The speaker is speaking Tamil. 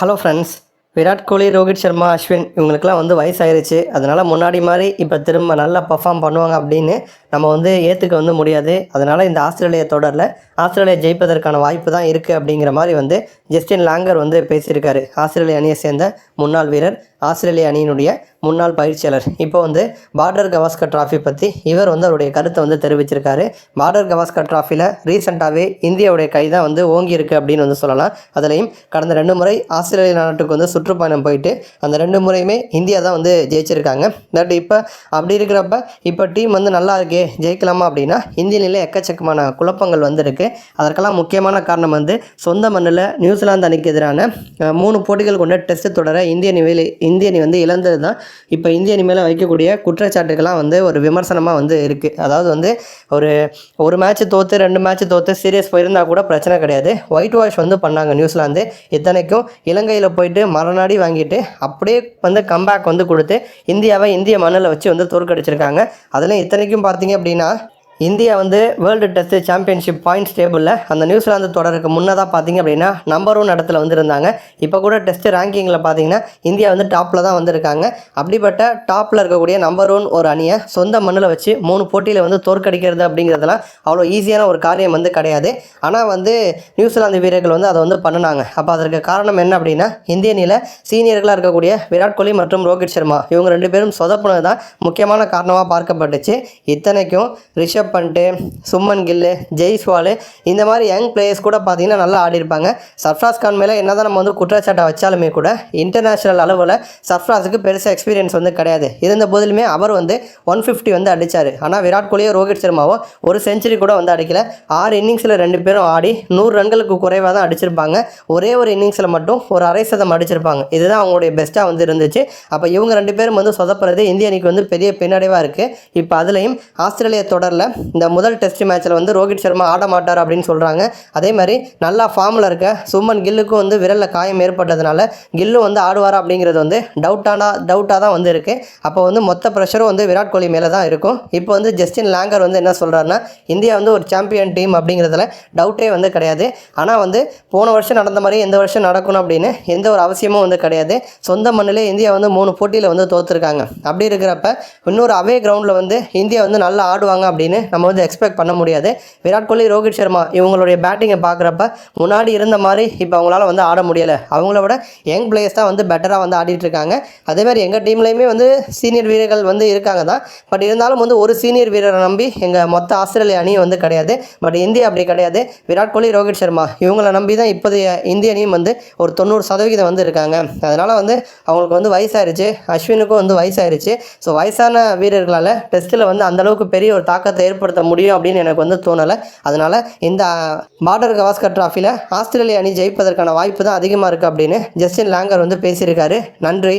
ஹலோ ஃப்ரெண்ட்ஸ் விராட் கோலி ரோஹித் சர்மா அஸ்வின் இவங்களுக்குலாம் வந்து வயசாயிருச்சு. அதனால் முன்னாடி மாதிரி இப்போ திரும்ப நல்லா பர்ஃபார்ம் பண்ணுவாங்க அப்படின்னு நம்ம வந்து ஏற்றுக்க வந்து முடியாது. அதனால் இந்த ஆஸ்திரேலிய தொடரில் ஆஸ்திரேலியா ஜெயிப்பதற்கான வாய்ப்பு தான் இருக்குது அப்படிங்கிற மாதிரி வந்து ஜஸ்டின் லாங்கர் வந்து பேசியிருக்காரு. ஆஸ்திரேலிய அணியை சேர்ந்த முன்னாள் வீரர் ஆஸ்திரேலிய அணியினுடைய முன்னாள் பயிற்சியாளர். இப்போ வந்து பார்டர் கவாஸ்கர் ட்ராஃபி பற்றி இவர் வந்து அவருடைய கருத்தை வந்து தெரிவிச்சிருக்காரு. பார்டர் கவாஸ்கர் ட்ராஃபியில் ரீசெண்டாகவே இந்தியாவுடைய கை தான் வந்து ஓங்கியிருக்கு அப்படின்னு வந்து சொல்லலாம். அதுலேயும் கடந்த ரெண்டு முறை ஆஸ்திரேலிய நாட்டுக்கு வந்து சுற்றுப்பயணம் போயிட்டு அந்த ரெண்டு முறையுமே இந்தியா தான் வந்து ஜெயிச்சிருக்காங்க. பட் இப்போ அப்படி இருக்கிறப்ப இப்போ டீம் வந்து நல்லா இருக்கே ஜெயிக்கலாமா அப்படின்னா இந்திய நிலையில் எக்கச்சக்கமான குழப்பங்கள் வந்திருக்கு. அதற்கெல்லாம் முக்கியமான காரணம் வந்து சொந்த மண்ணில் நியூசிலாந்து அணிக்கு எதிரான மூணு போட்டிகள் கொண்ட டெஸ்ட் தொடரை இந்திய அணி இந்திய அணி வந்து இழந்தது தான் இப்போ இந்திய அணி மேலே வைக்கக்கூடிய குற்றச்சாட்டுகள்லாம் வந்து ஒரு விமர்சனமாக வந்து இருக்குது அதாவது வந்து ஒரு ஒரு மேட்ச் தோற்று ரெண்டு மேட்ச் தோற்று சீரியஸ் போயிருந்தால் கூட பிரச்சனை கிடையாது. ஒயிட் வாஷ் வந்து பண்ணாங்க நியூசிலாந்து. இத்தனைக்கும் இலங்கையில் போயிட்டு மறுநாடி வாங்கிட்டு அப்படியே வந்து கம்பேக் வந்து கொடுத்து இந்தியாவை இந்திய மண்ணில் வச்சு வந்து தோற்கடிச்சிருக்காங்க. அதில் இத்தனைக்கும் பார்த்தீங்க அப்படின்னா இந்தியா வந்து வேர்ல்டு டெஸ்ட் சாம்பியன்ஷிப் பாயிண்ட்ஸ் டேபிளில் அந்த நியூசிலாந்து தொடருக்கு முன்னதாக பார்த்தீங்க அப்படின்னா நம்பர் ஒன் இடத்துல வந்திருந்தாங்க. இப்போ கூட டெஸ்ட் ரேங்கிங்கில் பார்த்தீங்கன்னா இந்தியா வந்து டாப்பில் தான் வந்திருக்காங்க. அப்படிப்பட்ட டாப்பில் இருக்கக்கூடிய நம்பர் ஒன் ஒரு அணியை சொந்த மண்ணில் வச்சு மூணு போட்டியில் வந்து தோற்கடிக்கிறது அப்படிங்கிறதுலாம் அவ்வளோ ஈஸியான ஒரு காரியம் வந்து கிடையாது. ஆனால் வந்து நியூசிலாந்து வீரர்கள் வந்து அதை வந்து பண்ணினாங்க. அப்போ அதற்கு காரணம் என்ன அப்படின்னா இந்திய அணியில் சீனியர்களாக இருக்கக்கூடிய விராட் கோலி மற்றும் ரோஹித் சர்மா இவங்க ரெண்டு பேரும் சொதப்புனது தான் முக்கியமான காரணமாக பார்க்கப்பட்டுச்சு. இத்தனைக்கும் ரிஷப் பண்ட்டு சும்மன் கில்லு ஜெய்ஸ்வால் இந்த மாதிரி யங் பிளேயர்ஸ் கூட பார்த்தீங்கன்னா நல்லா ஆடிருப்பாங்க. சர்ஃப்ராஸ் கான் மேலே என்ன தான் நம்ம வந்து குற்றச்சாட்டை வச்சாலுமே கூட இன்டர்நேஷ்னல் அளவில் சர்ஃப்ராஸுக்கு பெருசாக எக்ஸ்பீரியன்ஸ் வந்து கிடையாது. இருந்த போதிலுமே அவர் வந்து ஒன் ஃபிஃப்டி வந்து அடித்தார் ஆனால் விராட் கோலியோ ரோஹித் சர்மாவோ ஒரு செஞ்சுரி கூட வந்து அடிக்கல. ஆறு இன்னிங்ஸில் ரெண்டு பேரும் ஆடி நூறு ரன்களுக்கு குறைவாக தான் அடிச்சிருப்பாங்க. ஒரே ஒரு இன்னிங்ஸில் மட்டும் ஒரு அரை சதம் அடிச்சிருப்பாங்க. இதுதான் அவங்களுடைய பெஸ்ட்டாக வந்து இருந்துச்சு. அப்போ இவங்க ரெண்டு பேரும் வந்து சொதப்புறது இந்திய அணிக்கு வந்து பெரிய பின்னடைவாக இருக்குது இப்போ அதுலேயும் ஆஸ்திரேலியா தொடரில் இந்த முதல் டெஸ்ட் மேட்ச்சில் வந்து ரோஹித் சர்மா ஆட மாட்டார் அப்படின்னு சொல்கிறாங்க அதே மாதிரி நல்லா ஃபார்மில் இருக்க சுமன் கில்லுக்கும் வந்து விரலில் காயம் ஏற்பட்டதுனால கில்லு வந்து ஆடுவாரா அப்படிங்கிறது வந்து டவுட்டானா டவுட்டாக தான் வந்து இருக்குது அப்போ வந்து மொத்த ப்ரெஷரும் வந்து விராட் கோலி மேலே தான் இருக்கும். இப்போ வந்து ஜஸ்டின் லேங்கர் வந்து என்ன சொல்கிறாருன்னா இந்தியா வந்து ஒரு சாம்பியன் டீம் அப்படிங்கிறதுல டவுட்டே வந்து கிடையாது. ஆனால் வந்து போன வருஷம் நடந்த மாதிரி எந்த வருஷம் நடக்கணும் அப்படின்னு எந்த ஒரு அவசியமும் வந்து கிடையாது. சொந்த மண்ணிலே இந்தியா வந்து மூணு போட்டியில் வந்து தோற்றுருக்காங்க அப்படி இருக்கிறப்ப இன்னொரு அவே கிரவுண்டில் வந்து இந்தியா வந்து நல்லா ஆடுவாங்க அப்படின்னு நம்ம வந்து எக்ஸ்பெக்ட் பண்ண முடியாது. விராட் கோலி ரோஹித் சர்மா இவங்களுடைய பேட்டிங்கை பார்க்குறப்ப முன்னாடி இருந்த மாதிரி இப்போ அவங்களால வந்து ஆட முடியலை. அவங்கள விட யங் பிளேயர்ஸ் தான் வந்து பெட்டராக வந்து ஆடிட்டு இருக்காங்க. அதே மாதிரி எங்கள் டீம்லேயுமே வந்து சீனியர் வீரர்கள் வந்து இருக்காங்க தான். பட் இருந்தாலும் வந்து ஒரு சீனியர் வீரரை நம்பி எங்கள் மொத்த ஆஸ்திரேலிய அணியும் வந்து கிடையாது. பட் இந்தியா அப்படி கிடையாது. விராட் கோலி ரோஹித் சர்மா இவங்களை நம்பி தான் இப்போதைய இந்திய அணியும் வந்து ஒரு தொண்ணூறு சதவிகிதம் வந்து இருக்காங்க. அதனால் வந்து அவங்களுக்கு வந்து வயசாயிருச்சு. அஸ்வினுக்கும் வந்து வயசாயிருச்சு. ஸோ வயசான வீரர்களால் டெஸ்ட்டில் வந்து அந்தளவுக்கு பெரிய ஒரு தாக்கத்தை ஏற்படுத்த முடியும் அப்படின்னு எனக்கு வந்து தோணலை. அதனால் இந்த பார்டர் கவாஸ்கர் ட்ராஃபியில் ஆஸ்திரேலிய அணி ஜெயிப்பதற்கான வாய்ப்பு தான் அதிகமாக இருக்குது அப்படின்னு ஜஸ்டின் லாங்கர் வந்து பேசியிருக்காரு. நன்றி.